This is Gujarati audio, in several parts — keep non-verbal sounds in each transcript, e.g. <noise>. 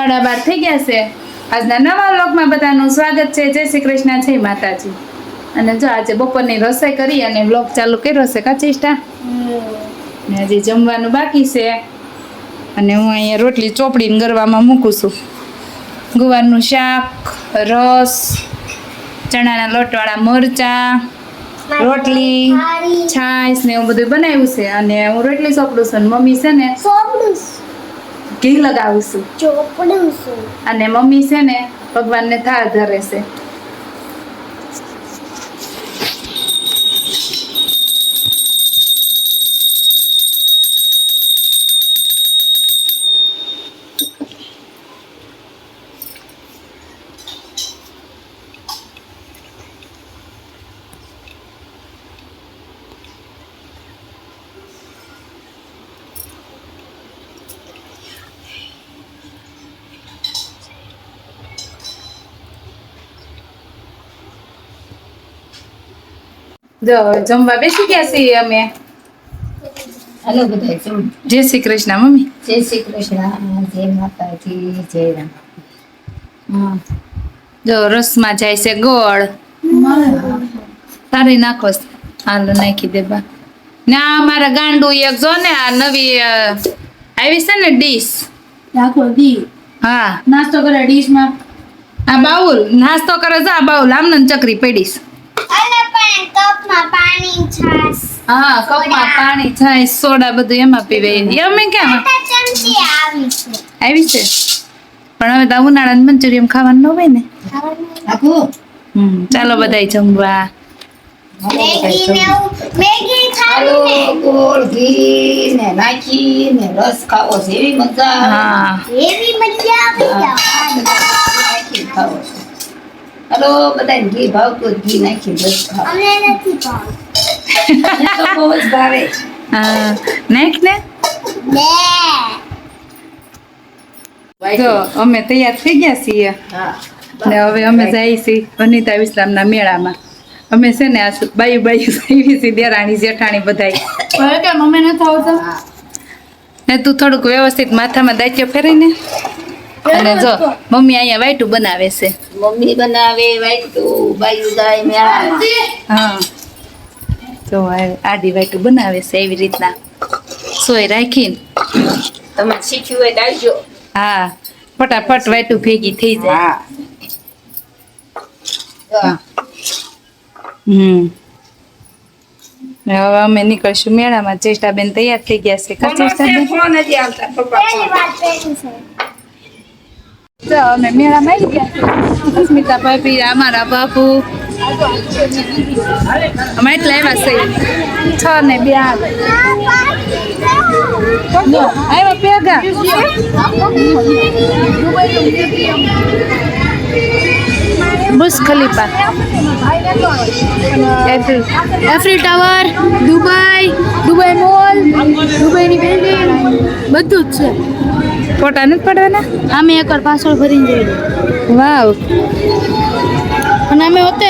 સાડા બાર થઈ ગયા છે. આજના નવા વ્લોગમાં બધાનું સ્વાગત છે. જય શ્રી કૃષ્ણ જય માતાજી. અને જો આજે બપોરની રસોઈ કરી અને વ્લોગ ચાલુ કર્યો છે કાચિષ્ટા ને હજી જમવાનું બાકી છે. અને હું અહીંયા રોટલી ચોપડીને ગરવામાં મૂકું છું. ગુવારનું શાક રસ ચણાના લોટવાળા મરચાં રોટલી છાશ ને એવું બધું બનાવ્યું છે. અને હું રોટલી ચોપડું છું મમ્મી છે ને ચોપડું ઘી લગાવીશું. ચોપડીશું. ચોપડું અને મમ્મી છે ને ભગવાનને થાળ ધરે છે. જમવા બેસી ગયા છીએ અમે. હેલો બધા જય શ્રી કૃષ્ણ મમ્મી. જય શ્રી કૃષ્ણ જય માતાજી જય રામ. જો રસમાં જાય છે ગોળ. તારે નાખો હાલો નાખી દે બા. ના મારા ગાંડું એક જો ને આ નવી આવી છે ને ડીશ. રાખો દી. હા. નાસ્તો કરે ડીશમાં. આ બાઉલ નાસ્તો કરે છે આ બાઉલ. આમને ચકરી પડીશ કપમાં પાણી છાસ હા કપમાં પાણી છાય સોડા બધું એમાં પીવે. અમે કેમ ચમચી આવી છે. આવી છે? પણ હવે તો ઉનાળાનું મંચુરિયમ ખાવાનું ન હોય ને? હમ ચાલો બધાય જમવા. મેગી ને મેગી ખાવી ગોળ ઘી ને નાખી ને રસ ખાવો છે. એવી મજા હા. એવી મજા આવી જાય. ખાવો હાલો બધા ઘી ભાવતું તો ઘી નાખી બસ અમને નથી ભાવ. તો બહુ જ ભાવે. હા નાખ ને? બે જો અમે તૈયાર થઈ ગયા છીએ. હા ને હવે અમે જઈએ છીએ વનિતા વિશ્રામના મેળામાં. અમે છે ને આ બાયુ બાયુ આવી છીએ દેરાણી જેઠાણી બધાય. કેમ અમે નથી આવતા? ને તું થોડુંક વ્યવસ્થિત માથામાં દાચ્યો ફેરીને અને જો મમ્મી અહીંયા વાઈટું બનાવે છે. મમ્મી બનાવે વાઈટું બાયુ ગાય મેળામાં હા. તો આડી વાઈટું બનાવે છે એવી રીતના. સોય રાખીને. તમે શીખ્યું હોય આવજો. હા ફટાફટ વાઈટું ભેગી થઈ જાય. હા. હમ. હવે અમે નીકળશું મેળામાં. ચેષ્ટાબેન તૈયાર થઈ ગયા છે. ફોન હજી આવતા પપ્પા તો અમે મેળામાં આવી ગયા. અસ્મિતા ભાભી અમારા બાપુ. અમે એટલે આવ્યા છે છ ને બે આવ્યા ભેગા. બુર્જ ખલીફા એફિલ એફરી ટાવર દુબઈ દુબઈ મોલ દુબઈની બિલ્ડિંગ બધું જ છે. ફોટા નથી પડવાના? અમે એકવાર પાછળ ભરીને જઈએ વાવ અને અમે હોતે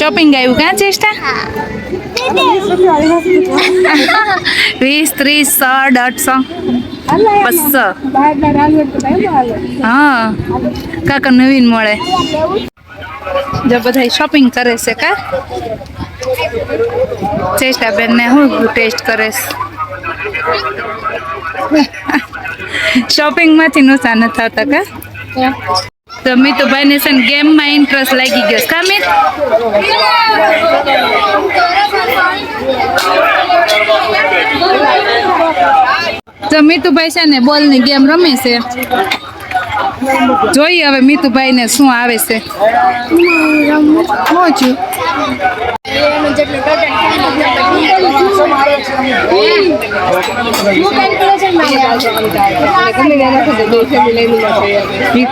શોપિંગ આવ્યું ક્યાં ચેષ્ટા વીસ, ત્રીસ સો દોઢસો બસો. હા. કાકા નવીન મળે. જો બધા શોપિંગ કરે છે, કા? ચેષ્ટા બેન ને હું ટેસ્ટ કરે શોપિંગ <laughs> માંથી નુકસાન થતા, કા? તો મિતુભાઈ ને છે ને ગેમમાં ઇન્ટરેસ્ટ લાગી ગયો. કા મિત તો મિતુભાઈ છે ને બોલની ગેમ રમે છે જોઈએ હવે મિતુભાઈ ને શું આવે છે. મોજું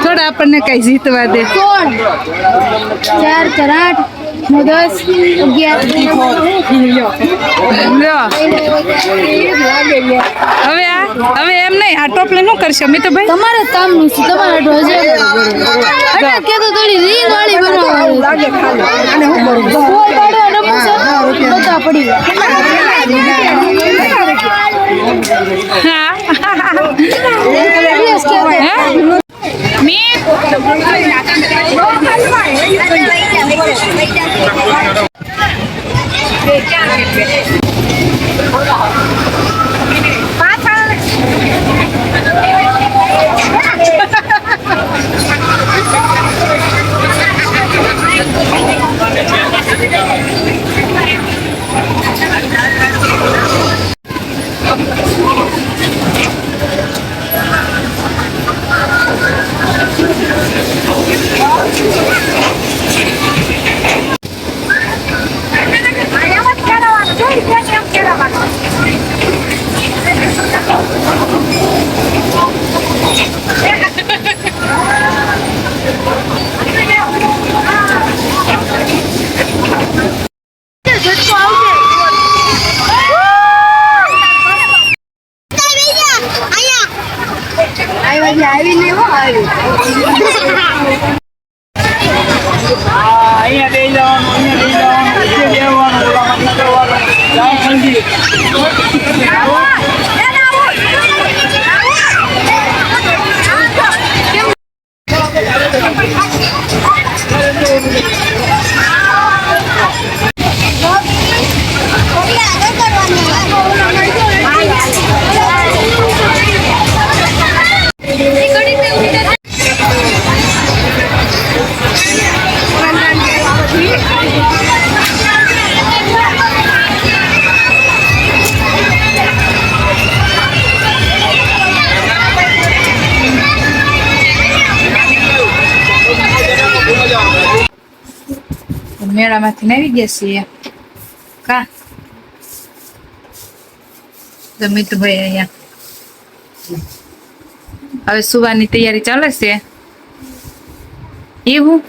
થોડા આપણને કઈ જીતવા દે. ચાર ચાર આઠ. નવ દસ હવે આ હવે એમ નહીં આ ટોપલે શું કરશે અમે તો ભાઈ તમારે કામનું છે તમારે કે તો થોડી રીલ વાળી બનાવવાની લાગે ખાલી અને હું કરું બધા પડી હા Mip. મેળામાંથી આવી ગયા છીએ. કા? મિતુભાઈ અહીંયા. હવે સુવાની તૈયારી ચાલે છે? એવું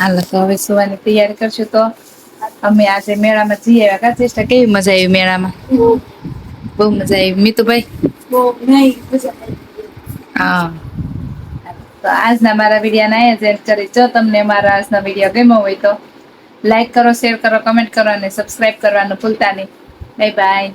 હાલો તો હવે સુવાની તૈયારી કરશું તો અમે આજે મેળામાં જઈ આવ્યા. કા ચેષ્ટા કેવી મજા આવી મેળામાં? બહુ. મજા આવી. મિતુભાઈ? હા. તો આજના મારા વિડીયોના ના જ end કરી. જો તમને મારા આજના વીડિયો ગમ્યો હોય તો લાઈક કરો શેર કરો કમેન્ટ કરો અને સબસ્ક્રાઈબ કરવાનું ભૂલતા નહીં. Bye bye